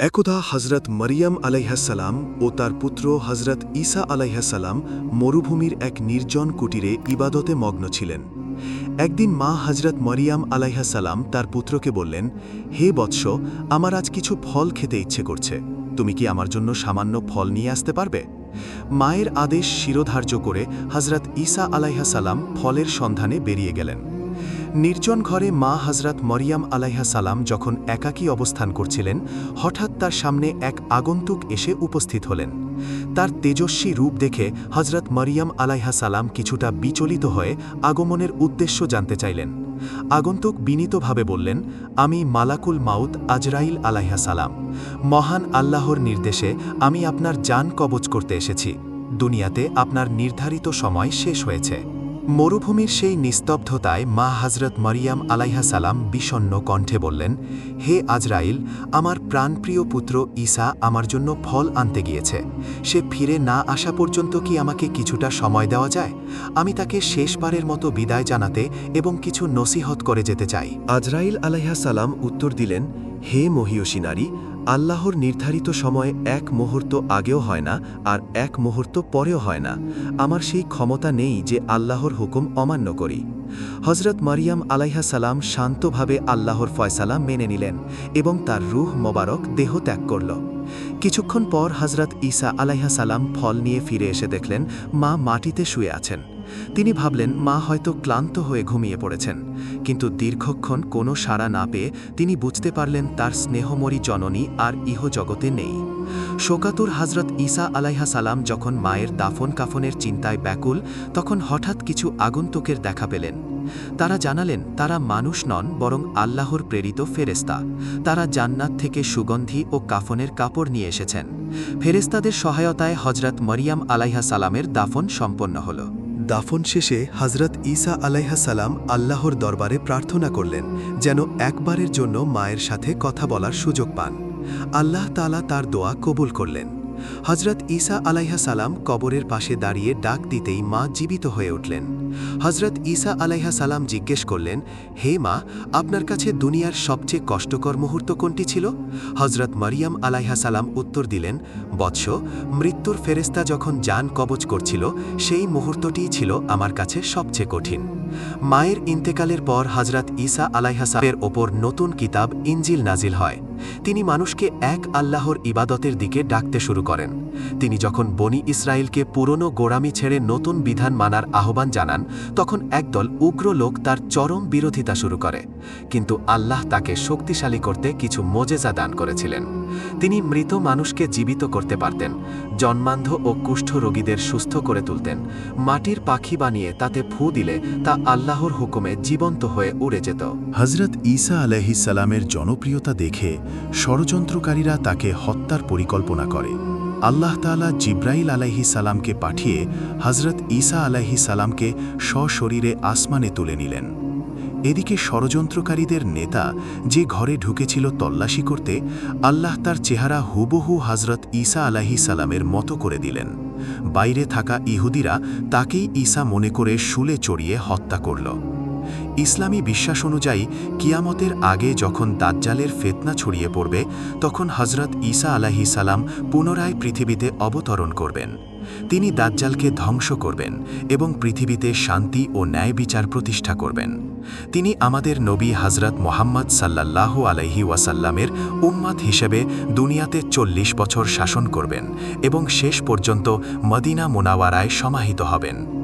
একদা হজরত মরিয়ম আলাইহাসালাম ও তার পুত্র হজরত ঈসা আলাইহাসালাম মরুভূমির এক নির্জন কুটিরে ইবাদতে মগ্ন ছিলেন। একদিন মা হজরত মরিয়াম আলাইহাসালাম তার পুত্রকে বললেন, হে বৎস, আমার আজ কিছু ফল খেতে ইচ্ছে করছে। তুমি কি আমার জন্য সামান্য ফল নিয়ে আসতে পারবে? মায়ের আদেশ শিরোধার্য করে হজরত ঈসা আলাইহাসালাম ফলের সন্ধানে বেরিয়ে গেলেন। নির্জন ঘরে মা হজরত মরিয়াম আলাইহা সালাম যখন একাকী অবস্থান করছিলেন, হঠাৎ তার সামনে এক আগন্তুক এসে উপস্থিত হলেন। তার তেজস্বী রূপ দেখে হজরত মরিয়াম আলাইহা সালাম কিছুটা বিচলিত হয়ে আগমনের উদ্দেশ্য জানতে চাইলেন। আগন্তুক বিনীতভাবে বললেন, আমি মালাকুল মাউত আজরাইল আলাইহা সালাম। মহান আল্লাহর নির্দেশে আমি আপনার যান কবচ করতে এসেছি। দুনিয়াতে আপনার নির্ধারিত সময় শেষ হয়েছে। মরুভূমির সেই নিস্তব্ধতায় মা হজরত মরিয়াম আলাইহা সালাম বিষণ্ন কণ্ঠে বললেন, হে আজরাইল, আমার প্রাণপ্রিয় পুত্র ঈসা আমার জন্য ফল আনতে গিয়েছে। সে ফিরে না আসা পর্যন্ত কি আমাকে কিছুটা সময় দেওয়া যায়? আমি তাকে শেষবারের মতো বিদায় জানাতে এবং কিছু নসিহত করে যেতে চাই। আজরাইল আলাইহা সালাম উত্তর দিলেন হে মহিয়সী নারী, আল্লাহর নির্ধারিত সময় এক মুহূর্ত আগেও হয় না আর এক মুহূর্ত পরেও হয় না। আমার সেই ক্ষমতা নেই যে আল্লাহর হুকুম অমান্য করি। হজরত মারিয়াম আলাইহা সালাম শান্তভাবে আল্লাহর ফয়সালা মেনে নিলেন এবং তার রুহ মোবারক দেহ ত্যাগ করল। কিছুক্ষণ পর হজরত ঈসা আলাইহা সালাম ফল নিয়ে ফিরে এসে দেখলেন, মা মাটিতে শুয়ে আছেন। তিনি ভাবলেন, মা হয়তো ক্লান্ত হয়ে ঘুমিয়ে পড়েছেন। কিন্তু দীর্ঘক্ষণ কোনো সাড়া না পেয়ে তিনি বুঝতে পারলেন, তার স্নেহমরী জননী আর ইহ জগতে নেই। শোকাতুর হাজরত ঈসা আলাইহা সালাম যখন মায়ের দাফন কাফনের চিন্তায় ব্যাকুল, তখন হঠাৎ কিছু আগন্তুকের দেখা পেলেন। তারা জানালেন, তারা মানুষ নন, বরং আল্লাহর প্রেরিত ফেরেস্তা তারা জান্নাত থেকে সুগন্ধি ও কাফনের কাপড় নিয়ে এসেছেন। ফেরেস্তাদের সহায়তায় হজরত মরিয়াম আলাইহা সালামের দাফন সম্পন্ন হল। দাফন শেষে হজরত ঈসা সালাম আল্লাহর দরবারে প্রার্থনা করলেন, যেন একবারের জন্য মায়ের সাথে কথা বলার সুযোগ পান। আল্লাহ তালা তার দোয়া কবুল করলেন। হজরত ঈসা আলাইহা সালাম কবরের পাশে দাঁড়িয়ে ডাক দিতেই মা জীবিত হয়ে উঠলেন। হজরত ঈসা আলাইহা সালাম জিজ্ঞেস করলেন, হে মা, আপনার কাছে দুনিয়ার সবচেয়ে কষ্টকর মুহূর্ত কোনটি ছিল? হজরত মারিয়াম আলাইহা সালাম উত্তর দিলেন, বৎস, মৃত্যুর ফেরেস্তা যখন যান কবচ করছিল, সেই মুহূর্তটিই ছিল আমার কাছে সবচেয়ে কঠিন। মায়ের ইন্তেকালের পর হজরত ঈসা আলাইহাসাবের ওপর নতুন কিতাব ইঞ্জিল নাজিল হয়। তিনি মানুষকে এক আল্লাহর ইবাদতের দিকে ডাকতে শুরু করেন। তিনি যখন বনি ইসরায়েলকে পুরনো গোড়ামি ছেড়ে নতুন বিধান মানার আহ্বান জানান, তখন একদল উগ্র লোক তার চরম বিরোধিতা শুরু করে। কিন্তু আল্লাহ তাকে শক্তিশালী করতে কিছু মোজেজা দান করেছিলেন। তিনি মৃত মানুষকে জীবিত করতে পারতেন, জন্মান্ধ ও কুষ্ঠ রোগীদের সুস্থ করে তুলতেন, মাটির পাখি বানিয়ে তাতে ফু দিলে তা আল্লাহর হুকুমে জীবন্ত হয়ে উড়ে যেত। হজরত ঈসা আলাইহিসালামের জনপ্রিয়তা দেখে ষড়যন্ত্রকারীরা তাকে হত্যার পরিকল্পনা করে। আল্লাহ তালা জিব্রাইল আলাইহি সালামকে পাঠিয়ে হজরত ঈসা আলাইহি সালামকে সশরীরে আসমানে তুলে নিলেন। এদিকে ষড়যন্ত্রকারীদের নেতা যে ঘরে ঢুকেছিল তল্লাশি করতে, আল্লাহ তার চেহারা হুবহু হজরত ঈসা আলাহি সালামের মতো করে দিলেন। বাইরে থাকা ইহুদিরা তাকেই ঈসা মনে করে শুলে চড়িয়ে হত্যা করল। ইসলামী বিশ্বাস অনুযায়ী, কিয়ামতের আগে যখন দাজ্জালের ফেতনা ছড়িয়ে পড়বে, তখন হজরত ঈসা আলাহি সালাম পুনরায় পৃথিবীতে অবতরণ করবেন। তিনি দাজ্জালকে ধ্বংস করবেন এবং পৃথিবীতে শান্তি ও ন্যায় বিচার প্রতিষ্ঠা করবেন। তিনি আমাদের নবী হজরত মোহাম্মদ সাল্লাল্লাহ আলাইহি ওয়াসাল্লামের উম্মাদ হিসেবে দুনিয়াতে চল্লিশ বছর শাসন করবেন এবং শেষ পর্যন্ত মদিনা মোনাওয়ারায় সমাহিত হবেন।